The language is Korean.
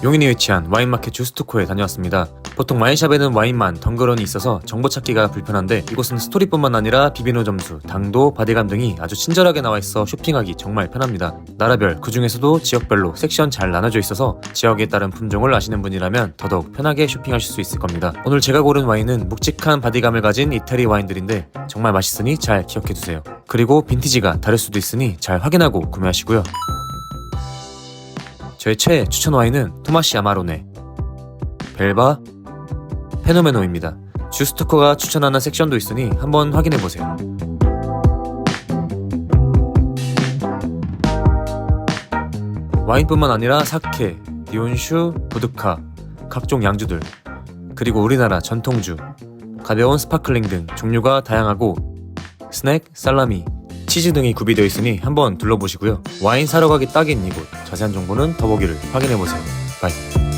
용인에 위치한 와인마켓 주스토코에 다녀왔습니다. 보통 와인샵에는 와인만 덩그러니 있어서 정보 찾기가 불편한데 이곳은 스토리뿐만 아니라 비비노 점수, 당도, 바디감 등이 아주 친절하게 나와 있어 쇼핑하기 정말 편합니다. 나라별, 그 중에서도 지역별로 섹션 잘 나눠져 있어서 지역에 따른 품종을 아시는 분이라면 더더욱 편하게 쇼핑하실 수 있을 겁니다. 오늘 제가 고른 와인은 묵직한 바디감을 가진 이태리 와인들인데 정말 맛있으니 잘 기억해두세요. 그리고 빈티지가 다를 수도 있으니 잘 확인하고 구매하시고요. 저의 최애 추천 와인은 토마시 아마로네, 벨바, 페노메노입니다. 주스토커가 추천하는 섹션도 있으니 한번 확인해보세요. 와인뿐만 아니라 사케, 니온슈, 보드카, 각종 양주들, 그리고 우리나라 전통주, 가벼운 스파클링 등 종류가 다양하고 스낵, 살라미, 치즈 등이 구비되어 있으니 한번 둘러보시고요. 와인 사러 가기 딱인 이곳, 자세한 정보는 더보기를 확인해보세요. 바이.